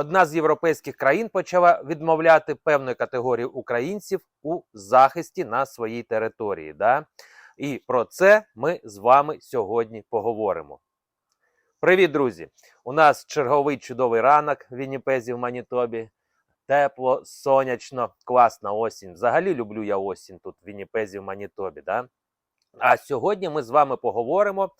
Одна з європейських країн почала відмовляти певної категорії українців у захисті на своїй території. Да? І про це ми з вами сьогодні поговоримо. Привіт, друзі! У нас черговий чудовий ранок в Вінніпезі в Манітобі. Тепло, сонячно, класна осінь. Взагалі люблю я осінь тут в Вінніпезі в Манітобі. Да? А сьогодні ми з вами поговоримо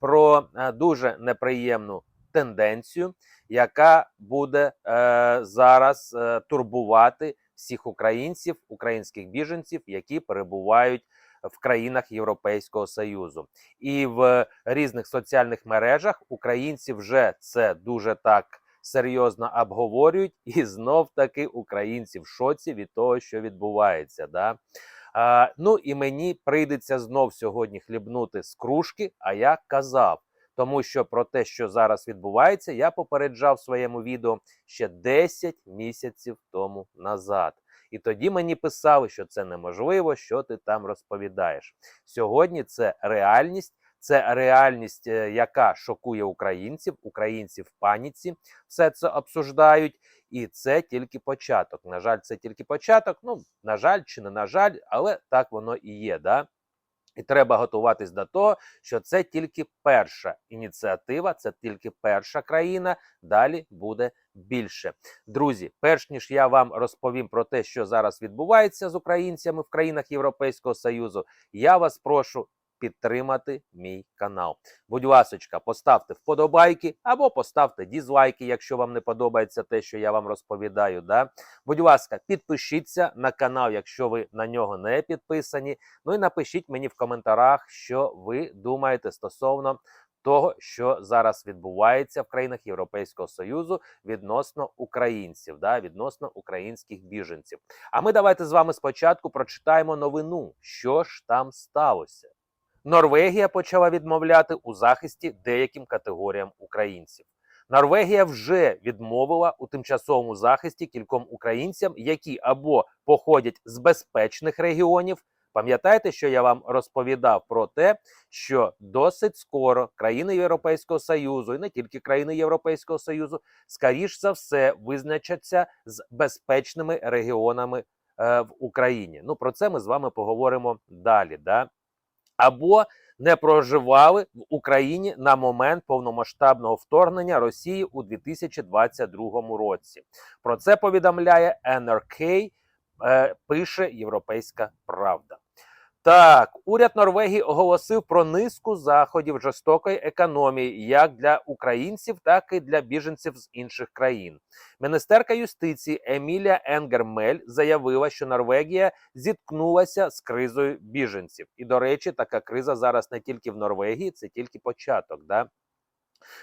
про е, дуже неприємну тенденцію, яка буде е, зараз е, турбувати всіх українців, українських біженців, які перебувають в країнах Європейського Союзу. І в різних соціальних мережах українці вже це дуже так серйозно обговорюють, і знов таки українці в шоці від того, що відбувається. Да? А, ну і мені прийдеться знов сьогодні хлібнути з кружки, а я казав. Тому що про те, що зараз відбувається, я попереджав в своєму відео ще 10 місяців тому назад. І тоді мені писали, що це неможливо, що ти там розповідаєш. Сьогодні це реальність, це реальність, е, яка шокує українців, українці в паніці все це обсуждають. І це тільки початок. На жаль, це тільки початок. Ну, на жаль, чи не на жаль, але так воно і є. Да? І треба готуватись до того, що це тільки перша ініціатива, це тільки перша країна. Далі буде більше. Друзі, перш ніж я вам розповім про те, що зараз відбувається з українцями в країнах Європейського Союзу, я вас прошу. Підтримати мій канал. Будь ласочка, поставте вподобайки або поставте дізлайки, якщо вам не подобається те, що я вам розповідаю. Да? Будь ласка, підпишіться на канал, якщо ви на нього не підписані. Ну і напишіть мені в коментарях, що ви думаєте стосовно того, що зараз відбувається в країнах Європейського Союзу відносно українців, да, відносно українських біженців. А ми давайте з вами спочатку прочитаємо новину, що ж там сталося. Норвегія почала відмовляти у захисті деяким категоріям українців. Норвегія вже відмовила у тимчасовому захисті кільком українцям, які або походять з безпечних регіонів. Пам'ятаєте, що я вам розповідав про те, що досить скоро країни Європейського Союзу, і не тільки країни Європейського Союзу, скоріш за все визначаться з безпечними регіонами е, в Україні. Ну про це ми з вами поговоримо далі. Да? Або не проживали в Україні на момент повномасштабного вторгнення Росії у 2022 році. Про це повідомляє НРК, е, пише Європейська Правда. Так, уряд Норвегії оголосив про низку заходів жорстокої економії як для українців, так і для біженців з інших країн. Міністерка юстиції Емілія Енгермель заявила, що Норвегія зіткнулася з кризою біженців. І, до речі, така криза зараз не тільки в Норвегії, це тільки початок. Да?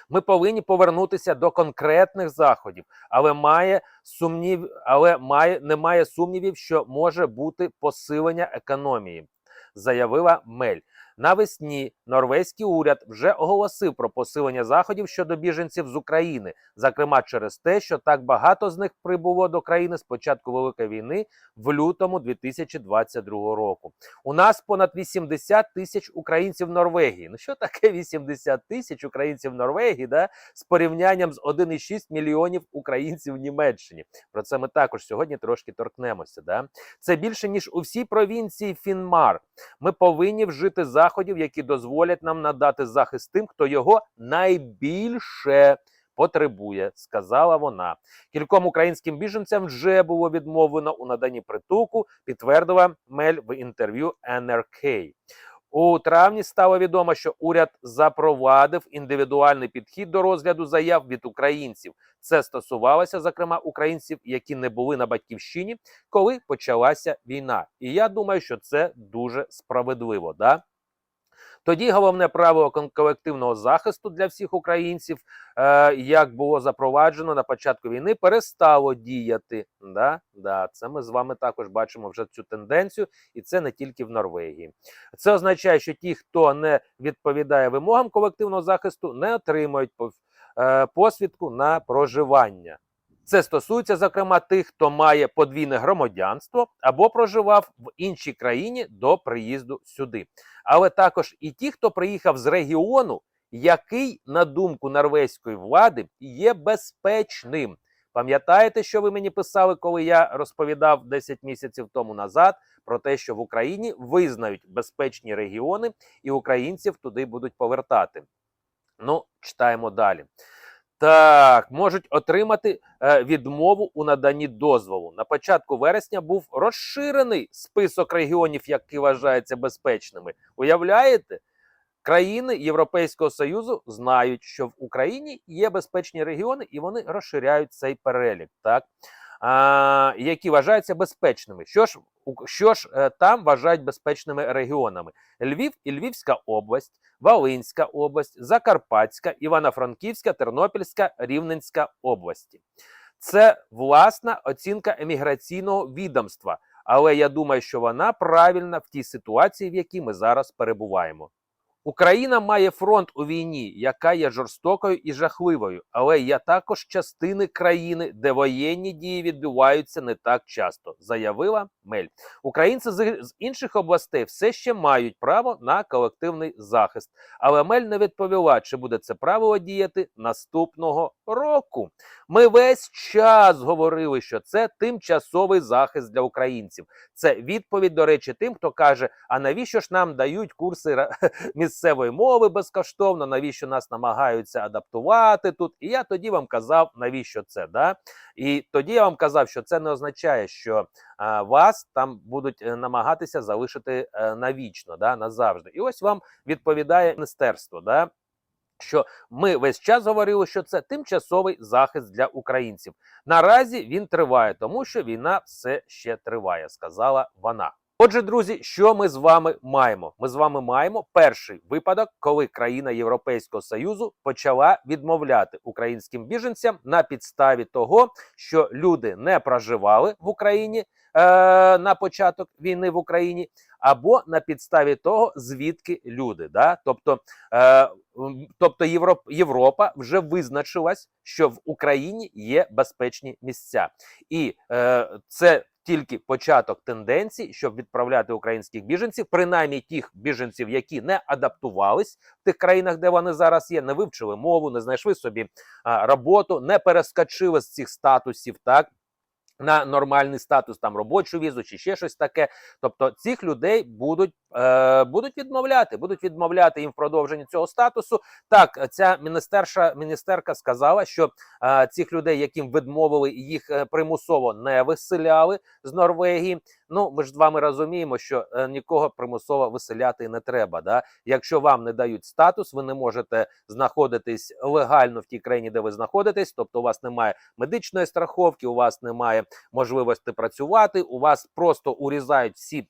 Ми повинні повернутися до конкретних заходів, але має сумнів, але має немає сумнівів, що може бути посилення економії, заявила Мель. Навесні норвезький уряд вже оголосив про посилення заходів щодо біженців з України, зокрема через те, що так багато з них прибуло до країни з початку великої війни в лютому 2022 року. У нас понад 80 тисяч українців Норвегії. Ну що таке 80 тисяч українців Норвегії? Да? З порівнянням з 1,6 мільйонів українців в Німеччині. Про це ми також сьогодні трошки торкнемося. Да? Це більше ніж у всій провінції Фінмар. Ми повинні вжити заходів, які дозволять нам надати захист тим, хто його найбільше потребує, сказала вона. Кільком українським біженцям вже було відмовлено у наданні притулку, підтвердила Мель в інтерв'ю НРК. У травні стало відомо, що уряд запровадив індивідуальний підхід до розгляду заяв від українців. Це стосувалося, зокрема, українців, які не були на батьківщині, коли почалася війна. І я думаю, що це дуже справедливо. Да? Тоді головне правило кон- колективного захисту для всіх українців, е, як було запроваджено на початку війни, перестало діяти. Да? Да, це ми з вами також бачимо вже цю тенденцію, і це не тільки в Норвегії. Це означає, що ті, хто не відповідає вимогам колективного захисту, не отримують е, посвідку на проживання. Це стосується, зокрема, тих, хто має подвійне громадянство або проживав в іншій країні до приїзду сюди. Але також і ті, хто приїхав з регіону, який, на думку норвезької влади, є безпечним. Пам'ятаєте, що ви мені писали, коли я розповідав 10 місяців тому назад про те, що в Україні визнають безпечні регіони, і українців туди будуть повертати. Ну, читаємо далі. Так, можуть отримати е, відмову у наданні дозволу. На початку вересня був розширений список регіонів, які вважаються безпечними. Уявляєте? Країни Європейського Союзу знають, що в Україні є безпечні регіони, і вони розширяють цей перелік, так які вважаються безпечними. Що ж, що ж е, там вважають безпечними регіонами? Львів і Львівська область, Волинська область, Закарпатська, Івано-Франківська, Тернопільська, Рівненська області. Це власна оцінка еміграційного відомства. Але я думаю, що вона правильна в тій ситуації, в якій ми зараз перебуваємо. Україна має фронт у війні, яка є жорстокою і жахливою, але є також частини країни, де воєнні дії відбуваються не так часто, заявила Мель. Українці з, інших областей все ще мають право на колективний захист, але Мель не відповіла, чи буде це правило діяти наступного року. Ми весь час говорили, що це тимчасовий захист для українців. Це відповідь, до речі, тим, хто каже: а навіщо ж нам дають курси ра- місцевої мови безкоштовно, навіщо нас намагаються адаптувати тут? І я тоді вам казав, навіщо це. Да? І тоді я вам казав, що це не означає, що а, вас там будуть е, намагатися залишити е, навічно, да, назавжди. І ось вам відповідає міністерство. Да? Що ми весь час говорили, що це тимчасовий захист для українців. Наразі він триває, тому що війна все ще триває, сказала вона. Отже, друзі, що ми з вами маємо? Ми з вами маємо перший випадок, коли країна Європейського союзу почала відмовляти українським біженцям на підставі того, що люди не проживали в Україні на початок війни в Україні, або на підставі того, звідки люди. Да? Тобто, е, тобто Європ, Європа вже визначилась, що в Україні є безпечні місця, і е, це тільки початок тенденцій, щоб відправляти українських біженців, принаймні тих біженців, які не адаптувались в тих країнах, де вони зараз є, не вивчили мову, не знайшли собі а, роботу, не перескочили з цих статусів, так. На нормальний статус, там робочу візу чи ще щось таке. Тобто цих людей будуть, е, будуть відмовляти, будуть відмовляти їм в продовженні цього статусу. Так, ця міністерша міністерка сказала, що е, цих людей, яким відмовили, їх е, примусово не виселяли з Норвегії. Ну, ми ж з вами розуміємо, що е, нікого примусово виселяти не треба. Да? Якщо вам не дають статус, ви не можете знаходитись легально в тій країні, де ви знаходитесь. Тобто, у вас немає медичної страховки, у вас немає можливості працювати, у вас просто урізають всі.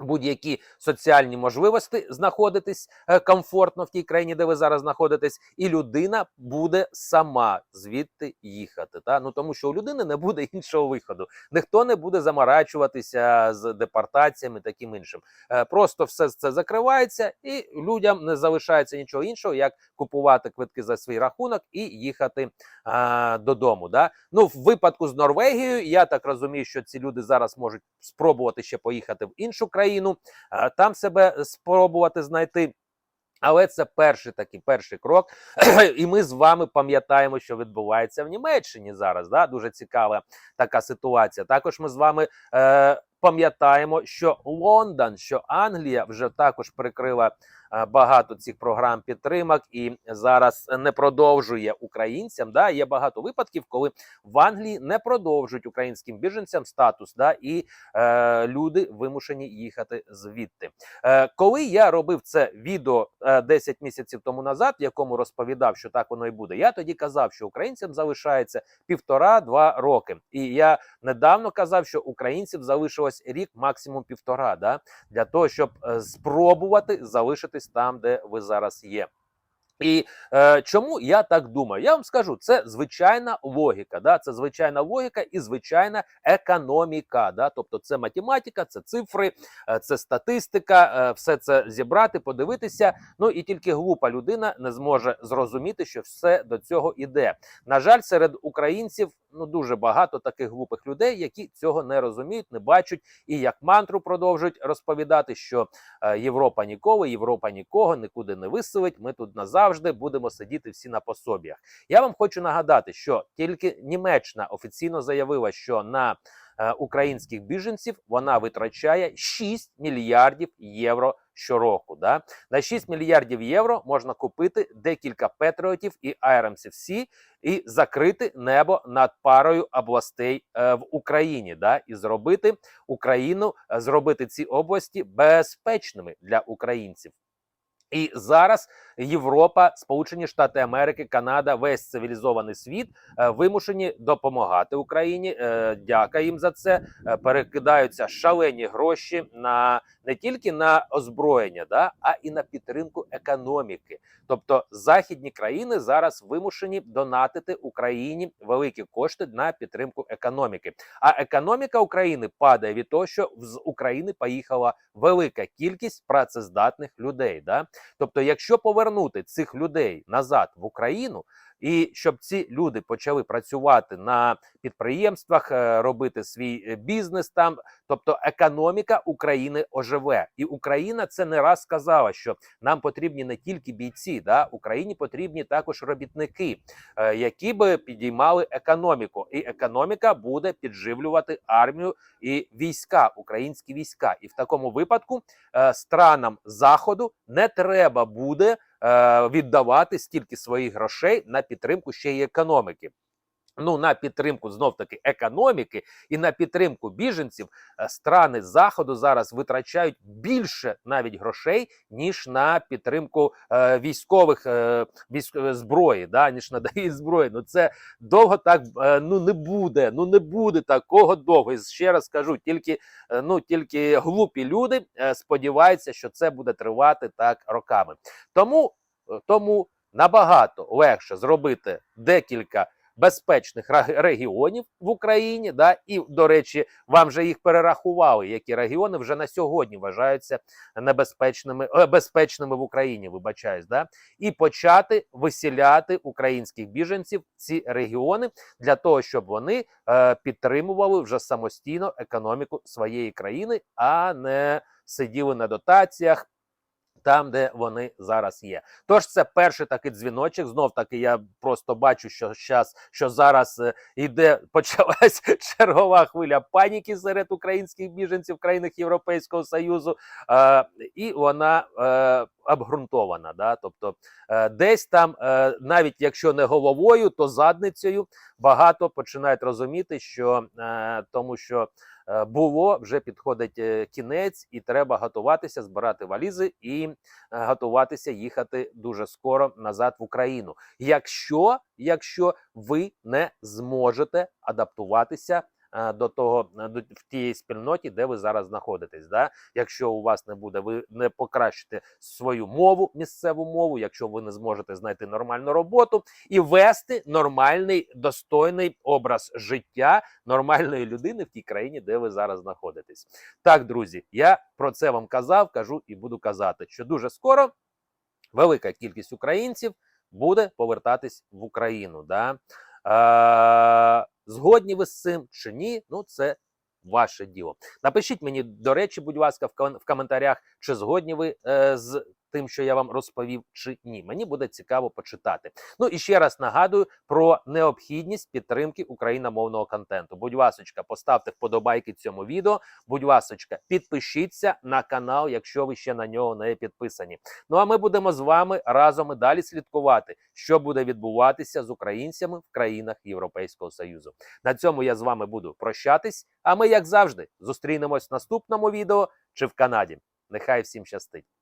Будь-які соціальні можливості знаходитись е, комфортно в тій країні, де ви зараз знаходитесь, і людина буде сама звідти їхати. Та ну тому, що у людини не буде іншого виходу. Ніхто не буде заморачуватися з депортаціями, таким іншим. Е, Просто все це закривається, і людям не залишається нічого іншого, як купувати квитки за свій рахунок і їхати а, додому. Да? Ну, в випадку з Норвегією, я так розумію, що ці люди зараз можуть спробувати ще поїхати в іншу країну, а, там себе спробувати знайти. Але це перший такий перший крок, і ми з вами пам'ятаємо, що відбувається в Німеччині зараз. Да? Дуже цікава така ситуація. Також ми з вами е, пам'ятаємо, що Лондон, що Англія вже також прикрила е, багато цих програм підтримок і зараз не продовжує українцям. Да? Є багато випадків, коли в Англії не продовжують українським біженцям статус, да? і е, люди вимушені їхати звідти. Е, коли я робив це відео е, 10 місяців тому назад, в якому розповідав, що так воно і буде, я тоді казав, що українцям залишається півтора-два роки. І я недавно казав, що українців залишилось рік, максимум півтора, да, для того, щоб е, спробувати залишитись там, де ви зараз є. І е, чому я так думаю? Я вам скажу, це звичайна логіка. Да? Це звичайна логіка і звичайна економіка. Да? Тобто, це математика, це цифри, е, це статистика, е, все це зібрати, подивитися. Ну і тільки глупа людина не зможе зрозуміти, що все до цього іде. На жаль, серед українців ну дуже багато таких глупих людей, які цього не розуміють, не бачать і як мантру продовжують розповідати, що е, Європа ніколи, Європа нікого нікуди не виселить. Ми тут назавжди. будемо сидіти всі на пособіях. Я вам хочу нагадати, що тільки Німеччина офіційно заявила, що на українських біженців вона витрачає 6 мільярдів євро щороку. Да? На 6 мільярдів євро можна купити декілька патріотів і Айрамсів і закрити небо над парою областей е, в Україні, да? і зробити Україну, е, зробити ці області безпечними для українців. І зараз Європа, Сполучені Штати Америки, Канада, весь цивілізований світ е, вимушені допомагати Україні. Е, Дяка їм за це. Е, Перекидаються шалені гроші на не тільки на озброєння, да, а і на підтримку економіки. Тобто західні країни зараз вимушені донатити Україні великі кошти на підтримку економіки. А економіка України падає від того, що з України поїхала велика кількість працездатних людей. Да? Тобто, якщо повернути цих людей назад в Україну, і щоб ці люди почали працювати на підприємствах, е, робити свій е, бізнес там, тобто економіка України оживе, і Україна це не раз сказала, що нам потрібні не тільки бійці, да Україні потрібні також робітники, е, які би підіймали економіку, і економіка буде підживлювати армію і війська, українські війська. І в такому випадку странам заходу не треба буде е, віддавати стільки своїх грошей на підтримку ще й економіки. Ну, на підтримку знов таки економіки і на підтримку біженців е, страни заходу зараз витрачають більше навіть грошей ніж на підтримку е, військових е, військ, е, зброї, да, ніж надають зброї. Ну це довго так е, ну не буде. Ну не буде такого довго. І ще раз кажу, тільки е, ну тільки глупі люди е, сподіваються, що це буде тривати так роками. Тому, е, тому набагато легше зробити декілька безпечних регіонів в Україні. Да, і до речі, вам вже їх перерахували, які регіони вже на сьогодні вважаються небезпечними е, безпечними в Україні. Вибачаюсь, да, і почати висіляти українських біженців в ці регіони для того, щоб вони е, підтримували вже самостійно економіку своєї країни, а не сиділи на дотаціях. Там, де вони зараз є, тож це перший такий дзвіночок. Знов таки, я просто бачу, що щас, що зараз йде іде почалась чергова хвиля паніки серед українських біженців в країнах Європейського Союзу, е, і вона е, обґрунтована. Да? Тобто, е, десь там, е, навіть якщо не головою, то задницею багато починають розуміти, що е, тому що е, було вже підходить е, кінець, і треба готуватися, збирати валізи і е, готуватися їхати дуже скоро назад в Україну. Якщо, якщо ви не зможете адаптуватися. Е, До того е, до в тієї спільноті, де ви зараз знаходитесь, да? якщо у вас не буде, ви не покращите свою мову, місцеву мову, якщо ви не зможете знайти нормальну роботу і вести нормальний достойний образ життя нормальної людини в тій країні, де ви зараз знаходитесь. Так, друзі, я про це вам казав, кажу і буду казати, що дуже скоро велика кількість українців буде повертатись в Україну. Да? Е, згодні ви з цим чи ні? Ну, це ваше діло. Напишіть мені, до речі, будь ласка, в, ком- коментарях, чи згодні ви е, з тим, що я вам розповів, чи ні. Мені буде цікаво почитати. Ну і ще раз нагадую про необхідність підтримки україномовного контенту. Будь ласочка, поставте вподобайки цьому відео. Будь ласочка, підпишіться на канал, якщо ви ще на нього не підписані. Ну а ми будемо з вами разом і далі слідкувати, що буде відбуватися з українцями в країнах Європейського Союзу. На цьому я з вами буду прощатись. А ми, як завжди, зустрінемось в наступному відео чи в Канаді. Нехай всім щастить!